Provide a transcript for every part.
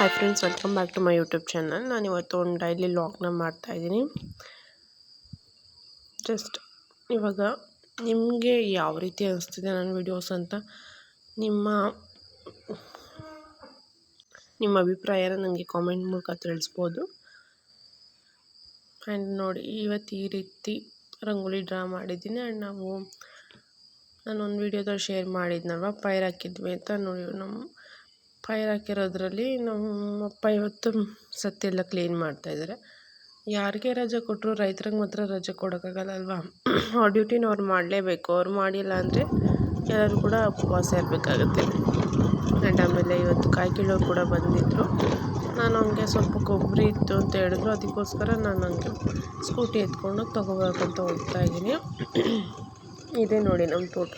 Hi friends welcome back to my YouTube channel ನಾನು ಇವತ್ತು ಒಂದು ಡೈಲಿ ಲಾಗ್ನ ಮಾಡ್ತಾಯಿದ್ದೀನಿ ಜಸ್ಟ್ ಇವಾಗ ನಿಮಗೆ ಯಾವ ರೀತಿ ಅನಿಸ್ತಿದೆ ನನ್ನ ವಿಡಿಯೋಸ್ ಅಂತ, ನಿಮ್ಮ ನಿಮ್ಮ ಅಭಿಪ್ರಾಯನ ನನಗೆ ಕಾಮೆಂಟ್ ಮೂಲಕ ತಿಳಿಸ್ಬೋದು. ಆ್ಯಂಡ್ ನೋಡಿ, ಇವತ್ತು ಈ ರೀತಿ ರಂಗೋಲಿ ಡ್ರಾ ಮಾಡಿದ್ದೀನಿ. ಆ್ಯಂಡ್ ನಾವು, ನಾನೊಂದು ವೀಡಿಯೋದಲ್ಲಿ ಶೇರ್ ಮಾಡಿದ್ನಲ್ವ, ಪೈರ್ ಹಾಕಿದ್ವಿ ಅಂತ. ನೋಡಿ, ನಮ್ಮ ಪೈರ್ ಹಾಕಿರೋದ್ರಲ್ಲಿ ನಮ್ಮ ಅಪ್ಪ ಇವತ್ತು ಸತ್ತೆಲ್ಲ ಕ್ಲೀನ್ ಮಾಡ್ತಾಯಿದ್ದಾರೆ ಯಾರಿಗೆ ರಜೆ ಕೊಟ್ಟರು ರೈತ್ರಿಗೆ ಮಾತ್ರ ರಜೆ ಕೊಡೋಕ್ಕಾಗಲ್ಲ ಅಲ್ವಾ ಆ ಡ್ಯೂಟಿನ ಅವ್ರು ಮಾಡಲೇಬೇಕು. ಅವ್ರು ಮಾಡಿಲ್ಲ ಅಂದರೆ ಎಲ್ಲರೂ ಕೂಡ ಉಪವಾಸ ಇರಬೇಕಾಗತ್ತೆ. ಆ್ಯಂಡ್ ಆಮೇಲೆ ಇವತ್ತು ಕಾಯಿ ಕೀಳೋರು ಕೂಡ ಬಂದಿದ್ದರು ನಾನು ಹಂಗೆ ಸ್ವಲ್ಪ ಕೊಬ್ಬರಿ ಇತ್ತು ಅಂತ ಹೇಳಿದ್ರು. ಅದಕ್ಕೋಸ್ಕರ ನಾನು ಹಂಗೆ ಸ್ಕೂಟಿ ಎತ್ಕೊಂಡು ತೊಗೋಬೇಕಂತ ಹೋಗ್ತಾ ಇದ್ದೀನಿ. ಇದೇ ನೋಡಿ ನಮ್ಮ ತೋಟ.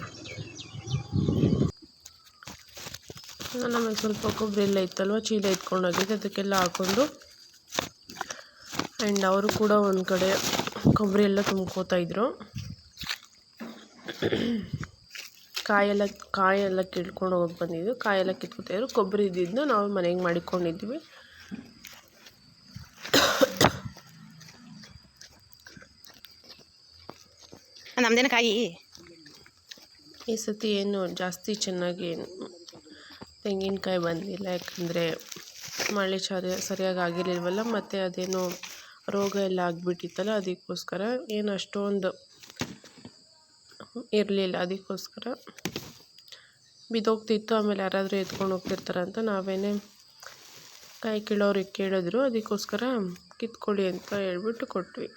ನಮಗೆ ಸ್ವಲ್ಪ ಕೊಬ್ಬರಿ ಎಲ್ಲ ಇತ್ತಲ್ವ? ಚೀಲ ಎತ್ಕೊಂಡು ಹೋಗಿದ್ದೆ. ಅದಕ್ಕೆಲ್ಲ ಹಾಕ್ಕೊಂಡು ಆ್ಯಂಡ್ ಅವರು ಕೂಡ ಒಂದು ಕಡೆ ಕೊಬ್ಬರಿ ಎಲ್ಲ ತುಂಬ್ಕೋತಾ ಇದ್ರು. ಕಾಯೆಲ್ಲ ಕಾಯೆಲ್ಲ ಕಿಳ್ಕೊಂಡು ಹೋಗಿ ಬಂದಿದ್ದು ಕಾಯೆಲ್ಲ ಕಿತ್ಕೊತಾಯಿದ್ರು ಕೊಬ್ಬರಿ ಇದ್ದಿದ್ದು ನಾವು ಮನೆಗೆ ಮಾಡಿಕೊಂಡಿದ್ವಿ. ನಮ್ದೇನ ಕಾಯಿ? ಈ ಸತಿ ಏನು ಜಾಸ್ತಿ ಚೆನ್ನಾಗಿ ತೆಂಗಿನಕಾಯಿ ಬಂದಿಲ್ಲ, ಯಾಕಂದರೆ ಮಳೆ ಸರಿ ಸರಿಯಾಗಿ ಆಗಿರಲಿಲ್ವಲ್ಲ, ಮತ್ತು ಅದೇನೋ ರೋಗ ಎಲ್ಲ ಆಗಿಬಿಟ್ಟಿತ್ತಲ್ಲ, ಅದಕ್ಕೋಸ್ಕರ ಏನು ಅಷ್ಟೊಂದು ಇರಲಿಲ್ಲ. ಅದಕ್ಕೋಸ್ಕರ ಬಿದ್ದೋಗ್ತಿತ್ತು, ಆಮೇಲೆ ಯಾರಾದರೂ ಎತ್ಕೊಂಡು ಹೋಗ್ತಿರ್ತಾರಂತ ನಾವೇನೇ ಕಾಯಿ ಕೀಳೋರಿಗೆ ಕೇಳಿದ್ರು, ಅದಕ್ಕೋಸ್ಕರ ಕಿತ್ಕೊಳ್ಳಿ ಅಂತ ಹೇಳ್ಬಿಟ್ಟು ಕೊಟ್ವಿ.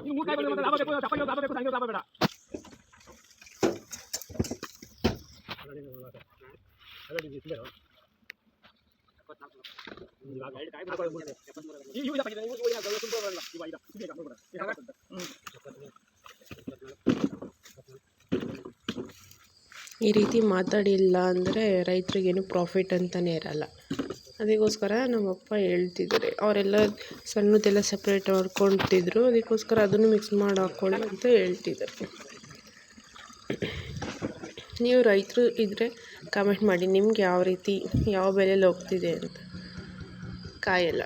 ನೀನು ಮೂರು ಕಾಯಿ ಲಾಭ ಬೇಕು ಲಾಭ ಬೇಕು ಸಂಗೀತ ಲಾಭ ಬೇಡ ಈ ರೀತಿ ಮಾತಾಡಿಲ್ಲ ಅಂದರೆ ರೈತರಿಗೇನು ಪ್ರಾಫಿಟ್ ಅಂತಲೇ ಇರಲ್ಲ. ಅದಕ್ಕೋಸ್ಕರ ನಮ್ಮಪ್ಪ ಹೇಳ್ತಿದ್ದಾರೆ. ಅವರೆಲ್ಲ ಸಣ್ಣದೆಲ್ಲ ಸಪ್ರೇಟ್ ಮಾಡ್ಕೊತಿದ್ರು ಅದಕ್ಕೋಸ್ಕರ ಅದನ್ನು ಮಿಕ್ಸ್ ಮಾಡಿ ಹಾಕ್ಕೊಳ್ಳಿ ಅಂತ ಹೇಳ್ತಿದ್ದಾರೆ. ನೀವು ರೈತರು ಇದ್ದರೆ ಕಮೆಂಟ್ ಮಾಡಿ ನಿಮ್ಗೆ ಯಾವ ರೀತಿ, ಯಾವ ಬೆಲೆಯಲ್ಲಿ ಹೋಗ್ತಿದೆ ಅಂತ. ಕಾಯೆಲ್ಲ.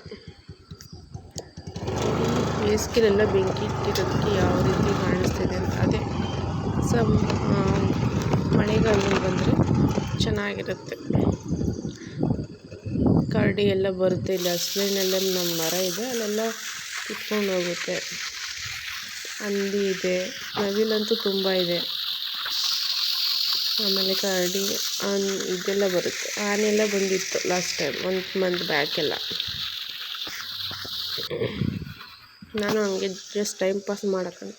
ಬೇಸಿಗೆಲೆಲ್ಲ ಬೆಂಕಿ ಇಟ್ಟಿರೋದಕ್ಕೆ ಯಾವ ರೀತಿ ಕಾಣಿಸ್ತಿದೆ ಅಂತ. ಅದೇ ಸಮ್ ಮಳೆಗಾಲದಲ್ಲಿ ಬಂದರೆ ಚೆನ್ನಾಗಿರುತ್ತೆ. ಕರಡಿ ಎಲ್ಲ ಬರುತ್ತೆ ಇಲ್ಲಿ. ಹಸ್ಲಿನೆಲ್ಲ ನಮ್ಮ ಮರ ಇದೆ. ಅಲ್ಲೆಲ್ಲ ಕಿತ್ಕೊಂಡು ಹೋಗುತ್ತೆ. ಹಂದಿ ಇದೆ. ನವಿಲಂತೂ ತುಂಬ ಇದೆ. ಆಮೇಲೆ ಕರಡಿ, ಆನ್ ಇದೆಲ್ಲ ಬರುತ್ತೆ. ಆನೆಲ್ಲ ಬಂದಿತ್ತು ಲಾಸ್ಟ್ ಟೈಮ್ ಒಂದು ಮಂತ್ ಬ್ಯಾಕೆಲ್ಲ ನಾನು ಹಂಗೆ ಜಸ್ಟ್ ಟೈಮ್ ಪಾಸ್ ಮಾಡೋಕ್ಕಂತ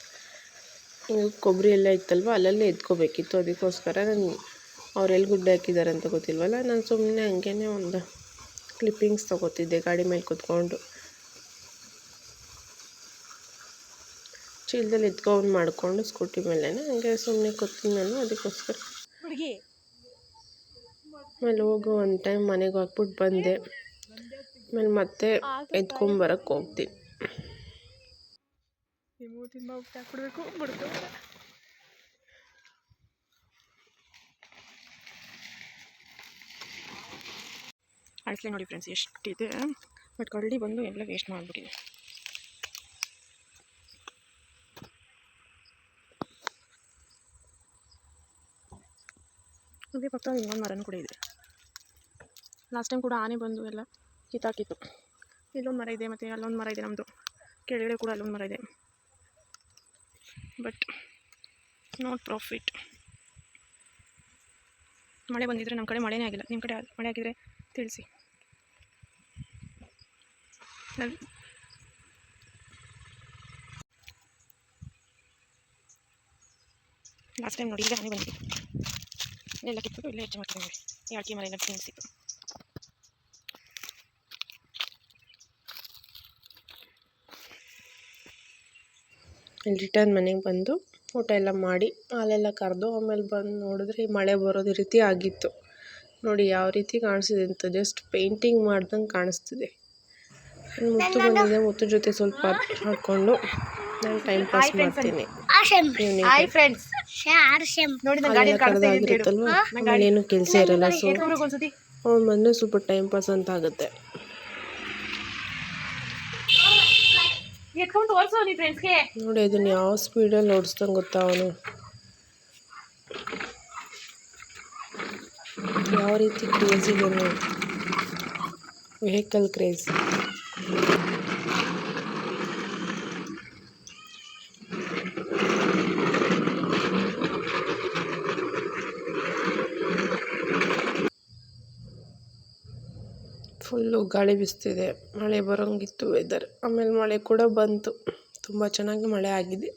ಕೊಬ್ಬರಿ ಎಲ್ಲ ಇತ್ತಲ್ವ, ಅಲ್ಲಲ್ಲೇ ಎತ್ಕೋಬೇಕಿತ್ತು. ಅದಕ್ಕೋಸ್ಕರ ನಾನು ಅವ್ರು ಎಲ್ಲಿ ಗುಡ್ಡೆ ಹಾಕಿದ್ದಾರೆ ಅಂತ ಗೊತ್ತಿಲ್ವಲ್ಲ, ನಾನು ಸುಮ್ಮನೆ ಹಂಗೇ ಒಂದು ಕ್ಲಿಪ್ಪಿಂಗ್ಸ್ ತೊಗೋತಿದ್ದೆ, ಗಾಡಿ ಮೇಲೆ ಕೂತ್ಕೊಂಡು. ಚೀಲದಲ್ಲಿ ಎತ್ಕೊಂಡು ಮಾಡಿಕೊಂಡು ಸ್ಕೂಟಿ ಮೇಲೆ ಹಂಗೆ ಸುಮ್ಮನೆ ಕೂತೀನಿ ನಾನು, ಅದಕ್ಕೋಸ್ಕರ. ಹುಡುಗಿ? ಆಮೇಲೆ ಹೋಗೋ ಒಂದು ಟೈಮ್ ಮನೆಗೆ ಹಾಕ್ಬಿಟ್ಟು ಬಂದೆ. ಆಮೇಲೆ ಮತ್ತೆ ಎತ್ಕೊಂಬರಕ್ಕೆ ಹೋಗ್ತೀನಿ ಹಾಕ್ಬಿಡ್ಬೇಕು ಬಿಡ್ತು ಅಳಿಸ್ಲೆ ನೋಡಿ ಫ್ರೆಂಡ್ಸ್ ಎಷ್ಟಿದೆ ಬಟ್ ಕಳ್ಳಿ ಬಂದು ಎಲ್ಲ ವೇಸ್ಟ್ ಮಾಡಿಬಿಟ್ಟಿದೆ. ಅದೇ ಪಕ್ಕ ಇನ್ನೊಂದು ಮರನೂ ಕೂಡ ಇದೆ. ಲಾಸ್ಟ್ ಟೈಮ್ ಕೂಡ ಆನೆ ಬಂದು ಎಲ್ಲ ಕಿತ್ತಾಕಿತ್ತು. ಇಲ್ಲೊಂದು ಮರ ಇದೆ ಮತ್ತು ಅಲ್ಲೊಂದು ಮರ ಇದೆ ನಮ್ಮದು ಕೆಳಗಡೆ ಕೂಡ ಅಲ್ಲೊಂದು ಮರ ಇದೆ. ಬಟ್ ನೋಟ್ ಪ್ರಾಫಿಟ್ ಮಳೆ ಬಂದಿದ್ರೆ ನಮ್ಮ ಕಡೆ ಮಳೆನೇ ಆಗಿಲ್ಲ. ನಿಮ್ಮ ಕಡೆ ಮಳೆ ಆಗಿದ್ರೆ ತಿಳಿಸಿ. ಲಾಸ್ಟ್ ಟೈಮ್ ನೋಡಿ, ಈಗ ಆನೆ ಬಂದಿದೆ. ಇಲ್ಲೆಲ್ಲ ಕಿತ್ಬಿಟ್ಟು ಇಲ್ಲೇ ಹೆಚ್ಚು ಮಾಡ್ತೀವಿ ನೋಡಿ ಈ ಅಡಿಕೆ ಮನೆಯೆಲ್ಲ ಇಲ್ಲಿ ರಿಟರ್ನ್ ಮನೆಗೆ ಬಂದು ಊಟ ಎಲ್ಲ ಮಾಡಿ ಹಾಲೆಲ್ಲ ಕರೆದು ಆಮೇಲೆ ಬಂದು ನೋಡಿದ್ರೆ ಮಳೆ ಬರೋದು ರೀತಿ ಆಗಿತ್ತು. ನೋಡಿ ಯಾವ ರೀತಿ ಕಾಣಿಸ್ತಿದೆ ಅಂತ ಜಸ್ಟ್ ಪೇಂಟಿಂಗ್ ಮಾಡ್ದಂಗೆ ಕಾಣಿಸ್ತಿದೆ. ಮುತ್ತು ಬಂದಿದೆ ಮುತ್ತು ಜೊತೆ ಸ್ವಲ್ಪ ಹಾಕ್ಕೊಂಡು ನಾನು ಟೈಮ್ ಪಾಸ್ ಮಾಡ್ತೀನಿ. ಹಾಯ್ ಫ್ರೆಂಡ್ಸ್ ನೋಡಿ ನನ್ನ ಗಾಡಿ ಹಾಲೆಲ್ಲ ಕರೆದಾಗಿರುತ್ತಲ್ವ ಆಮೇಲೆ ಏನು ಕೆಲಸ ಇರಲ್ಲ ಸೊ ಒಂದ್ಸತಿ? ಅವ್ನು ಬಂದರೆ ಸ್ವಲ್ಪ ಟೈಮ್ ಪಾಸ್ ಅಂತ ಆಗುತ್ತೆ. ಎತ್ಕೊಂಡು ತೋರ್ಸು ನೀ ಫ್ರೆಂಡ್ಸ್ಗೆ ನೋಡಿ ಅದನ್ನ ಯಾವ ಸ್ಪೀಡಲ್ಲಿ ಓಡಿಸ್ದಂಗೆ ಗೊತ್ತಾ ಅವನು? ಯಾವ ರೀತಿ ಕ್ರೇಜ್ ಇದೆ ನೋಡಿ. ವೆಹಿಕಲ್ ಕ್ರೇಜ್ ಫುಲ್ಲು ಗಾಳಿ ಬೀಸ್ತಿದೆ. ಮಳೆ ಬರೋಂಗಿತ್ತು ವೆದರ್ ಆಮೇಲೆ ಮಳೆ ಕೂಡ ಬಂತು. ತುಂಬ ಚೆನ್ನಾಗಿ ಮಳೆ ಆಗಿದೆ.